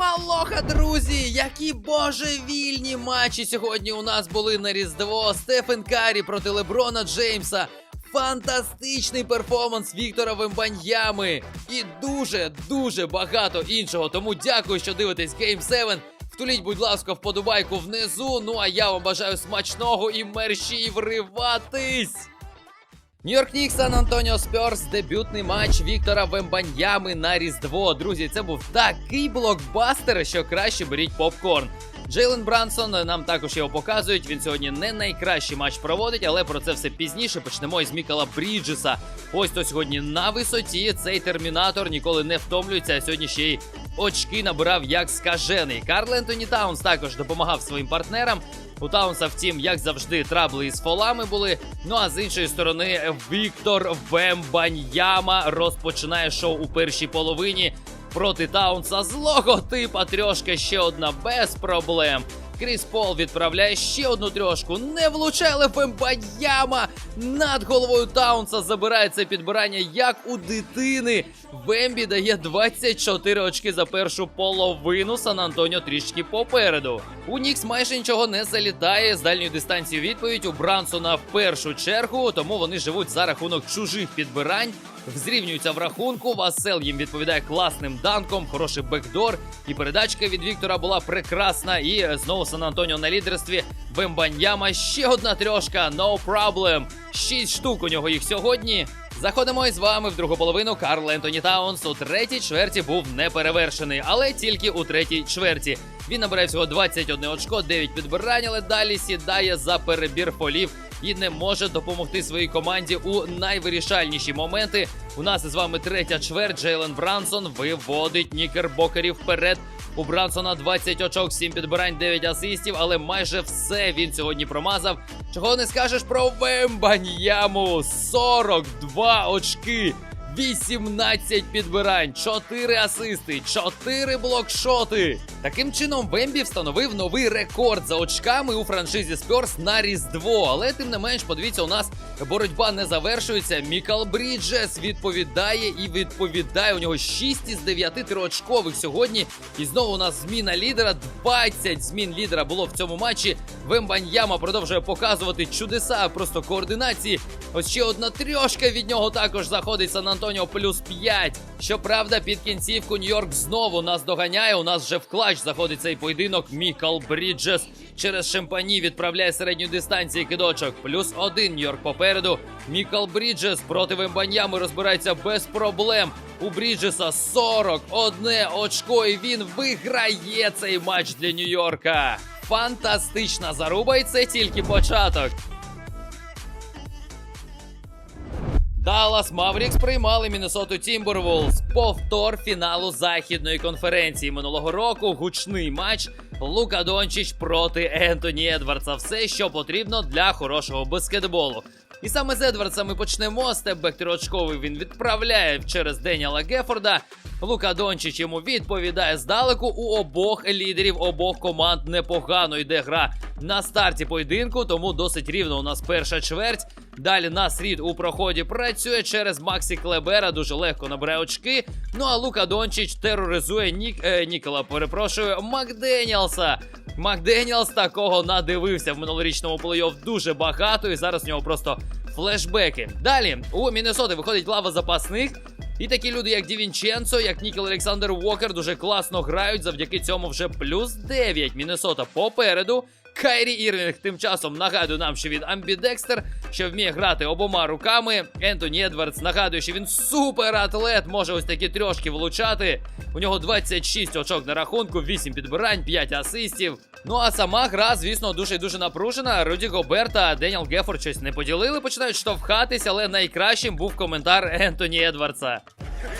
Всім алоха, друзі! Які божевільні матчі сьогодні у нас були на Різдво. Стефен Карі проти Леброна Джеймса. Фантастичний перформанс Віктора Вембаньями і дуже дуже багато іншого. Тому дякую, що дивитесь Game 7. Втуліть, будь ласка, вподобайку внизу. Ну а я вам бажаю смачного і мерщій вриватись. Нью-Йорк Нікс, Сан Антоніо Спьорс, дебютний матч Віктора Вембаньями на Різдво. Друзі, це був такий блокбастер, що краще беріть попкорн. Джейлен Брансон нам також його показують. Він сьогодні не найкращий матч проводить, але про це все пізніше. Почнемо із Мікала Бріджеса. Ось то сьогодні на висоті. Цей термінатор ніколи не втомлюється. А сьогодні ще й очки набирав як скажений. Карл Ентоні Таунс також допомагав своїм партнерам. У Таунса, втім, як завжди, трабли із фолами були. Ну а з іншої сторони, Віктор Вембаньяма розпочинає шоу у першій половині проти Таунса. Злого типа трьошка ще одна без проблем. Кріс Пол відправляє ще одну трьошку. Не влучає але Вембаньяма над головою Таунса. Забирає це підбирання як у дитини. Вембі дає 24 очки за першу половину. Сан Антоніо трішки попереду. У Нікс майже нічого не залітає. З дальньої дистанції відповідь у Брансона в першу чергу, тому вони живуть за рахунок чужих підбирань. Взрівнюються в рахунку. Васел їм відповідає класним данком, хороший бекдор. І передачка від Віктора була прекрасна. І знову Сан Антоніо на лідерстві. Бембаньяма ще одна трьошка. No problem. Шість штук у нього їх сьогодні. Заходимо із вами в другу половину. Карл Ентоні Таунс у третій чверті був неперевершений, але тільки у третій чверті. Він набирає всього 21 очко, 9 підбирань, але далі сідає за перебір фолів і не може допомогти своїй команді у найвирішальніші моменти. У нас із вами третя чверть. Джейлен Брансон виводить нікербокерів вперед. У Брансона 20 очок, 7 підбирань, 9 асистів, але майже все він сьогодні промазав. Чого не скажеш про Вембаньяму? 42 очки. 18 підбирань, 4 асисти, 4 блокшоти. Таким чином, Вембі встановив новий рекорд за очками у франшизі Спьорс на Різдво. Але тим не менш, подивіться, у нас боротьба не завершується. Мікал Бріджес відповідає і відповідає. У нього 6 із 9 триочкових сьогодні. І знову у нас зміна лідера. 20 змін лідера було в цьому матчі. Вембаньяма продовжує показувати чудеса просто координації. Ось ще одна трьошка від нього також заходить Сан Антоніо плюс 5. Щоправда, під кінцівку Нью-Йорк знову нас доганяє. У нас вже в клач заходить цей поєдинок. Мікал Бріджес через шимпані відправляє середню дистанцію кидочок. Плюс один Нью-Йорк попереду. Мікал Бріджес проти Вембаньями розбирається без проблем. У Бріджеса 41 очко, і він виграє цей матч для Нью-Йорка. Фантастична заруба, і це тільки початок. Даллас Маврікс приймали Міннесоту Тімберволс. Повтор фіналу західної конференції минулого року. Гучний матч. Лука Дончич проти Ентоні Едвардса. Все, що потрібно для хорошого баскетболу. І саме з Едвардса ми почнемо. Степбек трьохочковий він відправляє через Деніала Гефорда. Лука Дончич йому відповідає здалеку. У обох лідерів обох команд непогано йде гра на старті поєдинку, тому досить рівно у нас перша чверть. Далі нас Рід у проході працює через Максі Клебера, дуже легко набирає очки. Ну а Лука Дончич тероризує Нік, е, Нікола, перепрошую, Макденіалса. Макденіалс такого надивився в минулорічному плей-офф дуже багато, і зараз у нього просто флешбеки. Далі у Міннесоти виходить лава запасних. І такі люди, як Дівінченцо, як Нікол Олександр Уокер, дуже класно грають. Завдяки цьому вже плюс 9. Міннесота попереду. Кайрі Ірвінг тим часом нагадує нам, що він амбідекстер, що вміє грати обома руками. Ентоні Едвардс нагадує, що він супер атлет, може ось такі трьошки влучати. У нього 26 очок на рахунку, 8 підбирань, 5 асистів. Ну а сама гра, звісно, дуже дуже напружена. Руді Гоберт та Деніел Гефорд щось не поділили, починають штовхатись, але найкращим був коментар Ентоні Едвардса.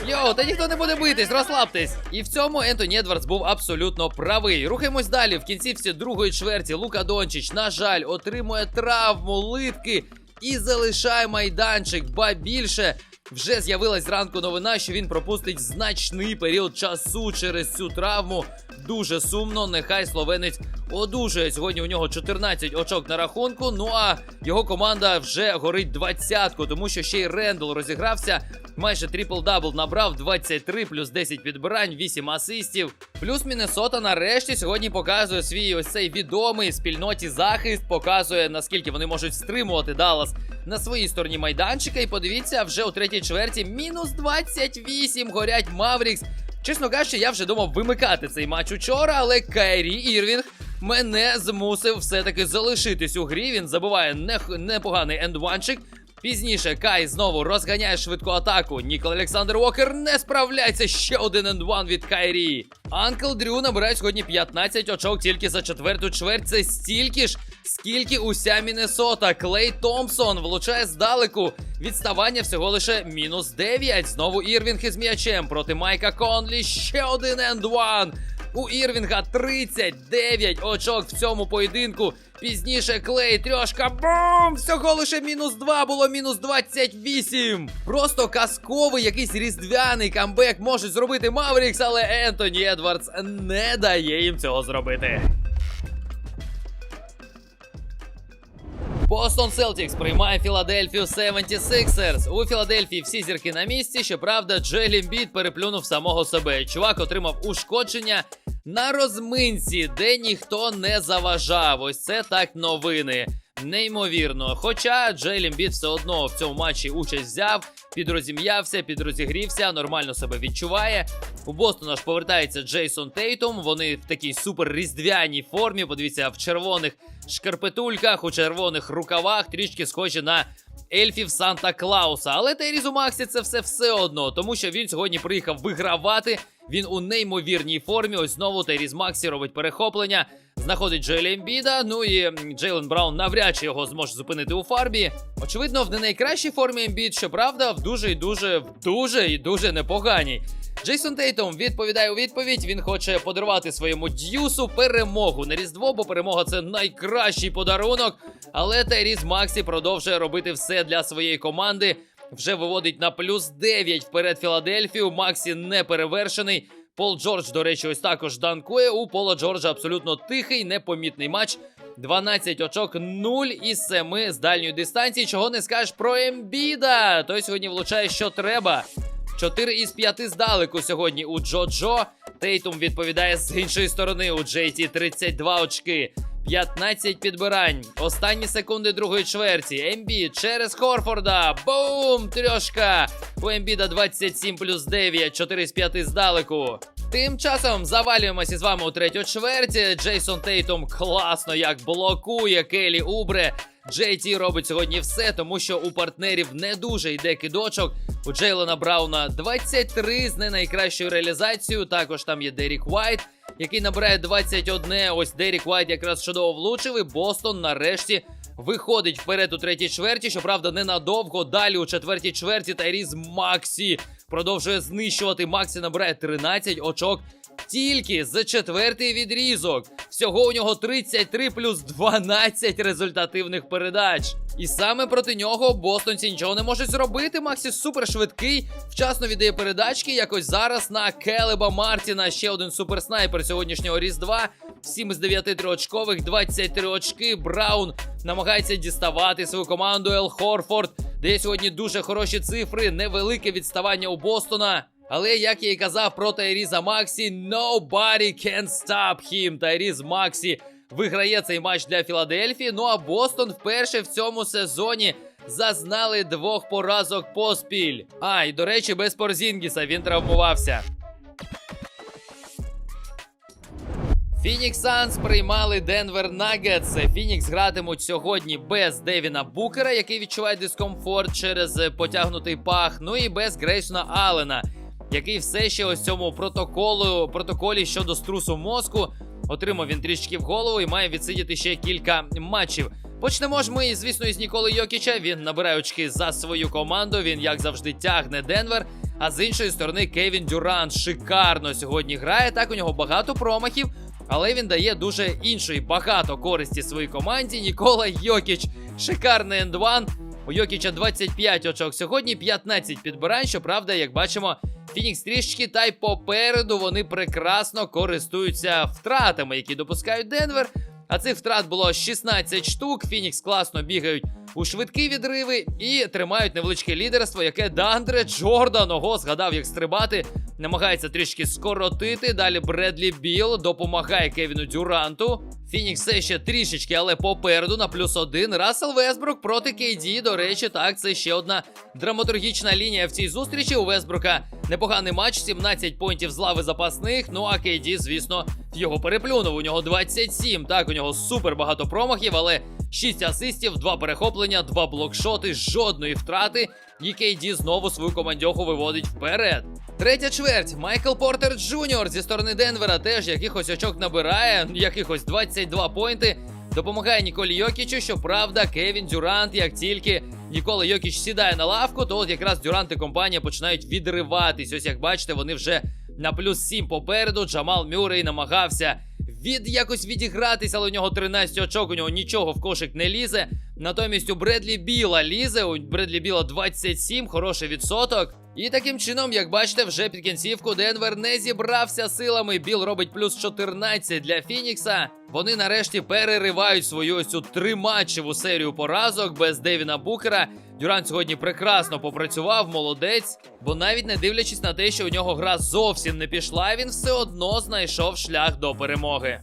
Йоу, та ніхто не буде битись, розслабтесь. І в цьому Ентоні Едвардс був абсолютно правий. Рухаємось далі. В кінцівці другої чверті Лука Дончич, на жаль, отримує травму литки і залишає майданчик. Ба більше вже з'явилась зранку новина, що він пропустить значний період часу через цю травму. дуже сумно. Нехай словенець одужує. Сьогодні у нього 14 очок на рахунку. Ну а його команда вже горить двадцятку, тому що ще й Рендл розігрався. Майже трипл-дабл набрав 23 плюс 10 підбирань, 8 асистів. Плюс Міннесота нарешті сьогодні показує свій ось цей відомий спільноті захист, показує наскільки вони можуть стримувати Даллас на своїй стороні майданчика. І подивіться, вже у третій чверті мінус 28 горять Маврікс. Чесно кажучи, я вже думав вимикати цей матч учора, але Кайрі Ірвінг мене змусив все-таки залишитись у грі. Він забуває непоганий ендванчик. Пізніше Кай знову розганяє швидку атаку. Нікол Олександр Уокер не справляється. Ще один ендван від Кайрі. Анкл Дрю набирає сьогодні 15 очок тільки за четверту чверть. Це стільки ж, скільки уся Міннесота. Клей Томпсон влучає здалеку. Відставання всього лише мінус 9. Знову Ірвінг із м'ячем проти Майка Конлі. Ще один ендван. У Ірвінга 39 очок в цьому поєдинку. Пізніше Клей трьошка. Бум! Всього лише мінус 2 було мінус 28. Просто казковий якийсь різдвяний камбек можуть зробити Маврікс, але Ентоні Едвардс не дає їм цього зробити. Бостон Селтікс приймає Філадельфію 76ers. У Філадельфії всі зірки на місці. Щоправда, Джелі Біт переплюнув самого себе. Чувак отримав ушкодження на розминці, де ніхто не заважав. Ось це так новини. Неймовірно. Хоча Джейлі Біт все одно в цьому матчі участь взяв, підрозім'явся, підрозігрівся, нормально себе відчуває. У Бостона ж повертається Джейсон Тейтум. Вони в такій супер різдвяній формі. Подивіться, в червоних шкарпетульках, у червоних рукавах, трішки схожі на ельфів Санта Клауса. Але Тейрізу Максі це все все одно, тому що він сьогодні приїхав вигравати. Він у неймовірній формі. Ось знову Тейріз Максі робить перехоплення. Знаходить Джейлі Ембіда, ну і Джейлен Браун навряд чи його зможе зупинити у фарбі. Очевидно, в не найкращій формі Ембід, щоправда, в дуже і дуже, в дуже і дуже непоганій. Джейсон Тейтом відповідає у відповідь. Він хоче подарувати своєму д'юсу перемогу на Різдво, бо перемога це найкращий подарунок. Але Тайріс Максі продовжує робити все для своєї команди. Вже виводить на плюс 9 вперед Філадельфію. Максі не перевершений. Пол Джордж, до речі, ось також данкує. У Пола Джорджа абсолютно тихий, непомітний матч. 12 очок, 0 із 7 з дальньої дистанції. Чого не скажеш про Ембіда? Той сьогодні влучає, що треба. 4 із 5 здалеку сьогодні у Джо-Джо. Тейтум відповідає з іншої сторони. У Джейті 32 очки. 15 підбирань. Останні секунди другої чверті. Ембі через Хорфорда. Бум! Трьошка. У Ембіда 27 плюс 9, 4 з 5 здалеку. Тим часом завалюємося з вами у третю чверті. Джейсон Тейтум класно як блокує Келі Убре. Ті робить сьогодні все, тому що у партнерів не дуже йде кидочок. У Джейлона Брауна 23 з не найкращою реалізацією. Також там є Дерік Уайт, який набирає 21. Ось Дерік Уайт якраз чудово влучив. І Бостон нарешті виходить вперед у третій чверті. Щоправда, ненадовго. Далі у четвертій чверті Тайріз Максі продовжує знищувати. Максі набирає 13 очок. Тільки за четвертий відрізок. Всього у нього 33 плюс 12 результативних передач. І саме проти нього бостонці нічого не можуть зробити. Максі супер швидкий, вчасно віддає передачки. Якось зараз на Келеба Мартіна ще один суперснайпер сьогоднішнього Різдва. 7 з 9 триочкових, 23 очки. Браун намагається діставати свою команду Ел Хорфорд. Де сьогодні дуже хороші цифри, невелике відставання у Бостона. Але як я і казав про Тайріза Максі, nobody can stop him. Тайріз Максі виграє цей матч для Філадельфії. Ну а Бостон вперше в цьому сезоні зазнали двох поразок поспіль. А, і до речі, без Порзінгіса він травмувався. Фінікс Санс приймали Денвер Нагетс. Фінікс гратимуть сьогодні без Девіна Букера, який відчуває дискомфорт через потягнутий пах. Ну і без Грейсона Аллена, який все ще ось цьому протоколу протоколі щодо струсу мозку. Отримав він трішки в голову і має відсидіти ще кілька матчів. Почнемо ж ми, звісно, із Ніколи Йокіча. Він набирає очки за свою команду. Він, як завжди, тягне Денвер. А з іншої сторони, Кевін Дюрант шикарно сьогодні грає. Так у нього багато промахів, але він дає дуже іншої багато користі своїй команді. Нікола Йокіч, шикарний ендван. У Йокіча 25 очок сьогодні, 15 підбирань. Щоправда, як бачимо, Фінікс трішечки, та й попереду вони прекрасно користуються втратами, які допускають Денвер. А цих втрат було 16 штук. Фінікс класно бігають у швидкі відриви і тримають невеличке лідерство, яке Дандре Джордан ого, згадав, як стрибати. Намагається трішки скоротити. Далі Бредлі Біл допомагає Кевіну Дюранту. Фінікс все ще трішечки, але попереду на плюс один. Рассел Весбрук проти Кейді. До речі, так, це ще одна драматургічна лінія в цій зустрічі. У Весбрука непоганий матч, 17 поінтів з лави запасних. Ну а Кейді, звісно, його переплюнув. У нього 27. Так, у нього супер багато промахів, але 6 асистів, 2 перехоплення, 2 блокшоти, жодної втрати. І Кейді знову свою командьоху виводить вперед. Третя чверть. Майкл Портер Джуніор зі сторони Денвера теж якихось очок набирає, якихось 22 поінти. Допомагає Ніколі Йокічу. Щоправда, Кевін Дюрант, як тільки Нікола Йокіч сідає на лавку, то от якраз Дюрант і компанія починають відриватись. Ось як бачите, вони вже на плюс 7 попереду. Джамал Мюррей намагався від якось відігратись, але у нього 13 очок, у нього нічого в кошик не лізе. Натомість у Бредлі Біла лізе, у Бредлі Біла 27, хороший відсоток. І таким чином, як бачите, вже під кінцівку Денвер не зібрався силами. Біл робить плюс 14 для Фінікса. Вони нарешті переривають свою ось цю триматчеву серію поразок без Девіна Букера. Дюрант сьогодні прекрасно попрацював, молодець. Бо навіть не дивлячись на те, що у нього гра зовсім не пішла, він все одно знайшов шлях до перемоги.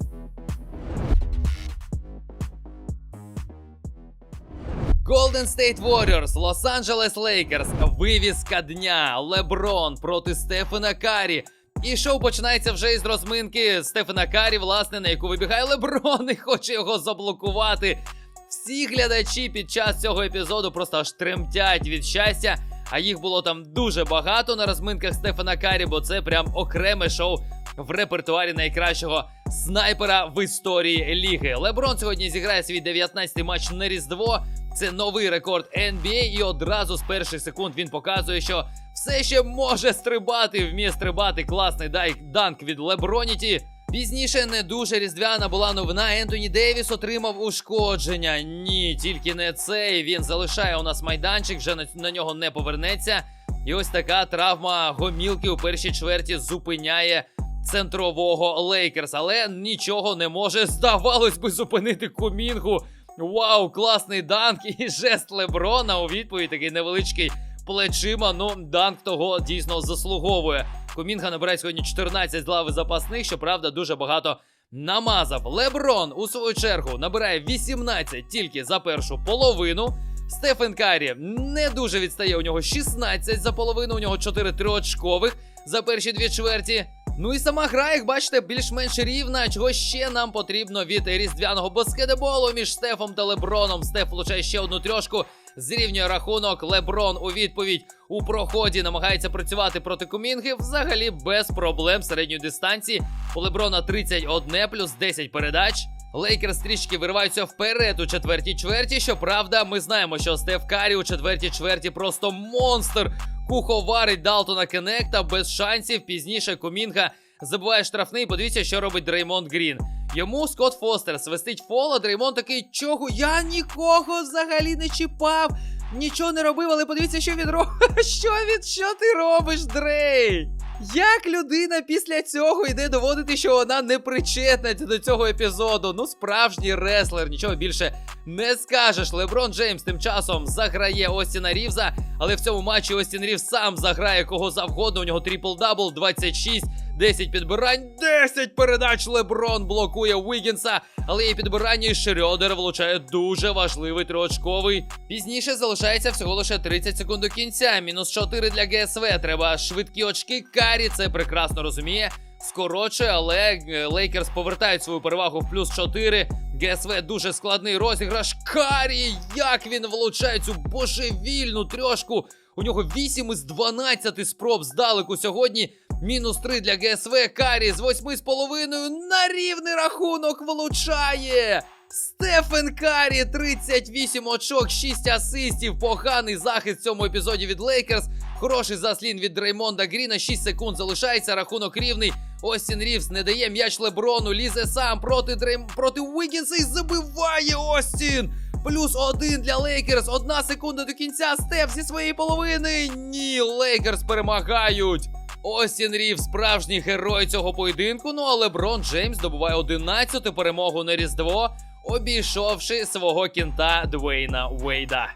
Golden State Warriors, Лос-Анджелес Лейкерс, вивіска дня, Леброн проти Стефена Карі. І шоу починається вже із розминки Стефена Карі, власне, на яку вибігає Леброн і хоче його заблокувати. Всі глядачі під час цього епізоду просто аж тремтять від щастя. А їх було там дуже багато на розминках Стефана Карі, бо це прям окреме шоу в репертуарі найкращого снайпера в історії ліги. Леброн сьогодні зіграє свій 19-й матч на Різдво. Це новий рекорд NBA, і одразу з перших секунд він показує, що все ще може стрибати, вміє стрибати. Класний дай данк від Леброніті. Пізніше не дуже різдвяна була новина. Ентоні Девіс отримав ушкодження. Ні, тільки не цей. Він залишає у нас майданчик, вже на, на нього не повернеться. І ось така травма гомілки у першій чверті зупиняє центрового Лейкерс. Але нічого не може, здавалось би, зупинити Кумінгу. Вау, класний данк і жест Леброна у відповідь такий невеличкий плечима. Ну, данк того дійсно заслуговує. Кумінга набирає сьогодні 14 з лави запасних, щоправда, дуже багато намазав. Леброн, у свою чергу, набирає 18 тільки за першу половину. Стефен Карі не дуже відстає. У нього 16 за половину, у нього 4 триочкових за перші дві чверті. Ну і сама гра, як бачите, більш-менш рівна. Чого ще нам потрібно від різдвяного баскетболу між Стефом та Леброном. Стеф влучає ще одну трьошку. Зрівнює рахунок. Леброн у відповідь у проході намагається працювати проти Кумінги. Взагалі без проблем середньої дистанції. У Леброна 31 плюс 10 передач. Лейкерс трішки вириваються вперед у четвертій чверті. Щоправда, ми знаємо, що Стеф Карі у четвертій чверті просто монстр. Куховарить Далтона Кенекта без шансів. Пізніше Кумінга забуває штрафний. Подивіться, що робить Дреймонд Грін. Йому Скотт Фостер свистить фола. Дреймонд такий, чого? Я нікого взагалі не чіпав. Нічого не робив, але подивіться, що він робить. Що він, що ти робиш, Дрей? Як людина після цього йде доводити, що вона не причетна до цього епізоду? Ну, справжній реслер, нічого більше не скажеш. Леброн Джеймс тим часом заграє Остіна Рівза, але в цьому матчі Остін Рівз сам заграє кого завгодно. У нього трипл-дабл, 26, 10 підбирань, 10 передач. Леброн блокує Уігінса, але є підбирання і Шрёдер влучає дуже важливий триочковий. Пізніше залишається всього лише 30 секунд до кінця. Мінус 4 для ГСВ. Треба швидкі очки. Карі це прекрасно розуміє. Скорочує, але е, Лейкерс повертають свою перевагу в плюс 4. ГСВ дуже складний розіграш. Карі! Як він влучає цю божевільну трьошку! У нього 8 із 12 спроб здалеку сьогодні. Мінус 3 для ГСВ. Карі з 8,5 на рівний рахунок влучає. Стефен Карі 38 очок, 6 асистів. Поганий захист в цьому епізоді від Лейкерс. Хороший заслін від Дреймонда Гріна. 6 секунд залишається. Рахунок рівний. Остін Рівс не дає м'яч Леброну. Лізе сам проти Дрейм... проти Уігінса і забиває Остін. Плюс один для Лейкерс. Одна секунда до кінця. Стеф зі своєї половини. Ні, Лейкерс перемагають. Остін Рів справжній герой цього поєдинку. Ну а Леброн Джеймс здобуває 11-ту перемогу на Різдво, обійшовши свого кінта Двейна Вейда.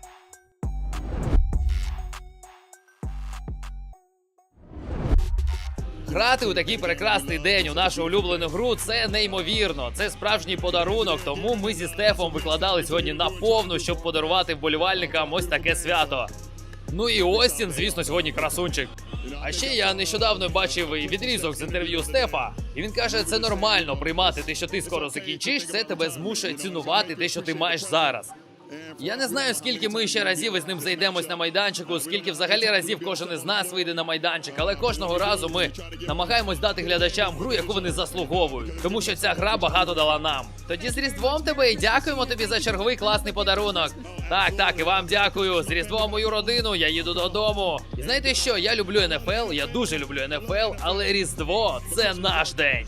Грати у такий прекрасний день у нашу улюблену гру це неймовірно. Це справжній подарунок. Тому ми зі Стефом викладали сьогодні на повну, щоб подарувати вболівальникам ось таке свято. Ну і Остін, звісно, сьогодні красунчик. А ще я нещодавно бачив відрізок з інтерв'ю Стефа, і він каже, це нормально приймати те, що ти скоро закінчиш. Це тебе змушує цінувати те, що ти маєш зараз. Я не знаю, скільки ми ще разів із ним зайдемось на майданчику, скільки взагалі разів кожен із нас вийде на майданчик, але кожного разу ми намагаємось дати глядачам гру, яку вони заслуговують, тому що ця гра багато дала нам. Тоді з Різдвом тебе і дякуємо тобі за черговий класний подарунок. Так, так, і вам дякую. З Різдвом мою родину, я їду додому. І знаєте що? Я люблю НФЛ, я дуже люблю НФЛ, але Різдво це наш день.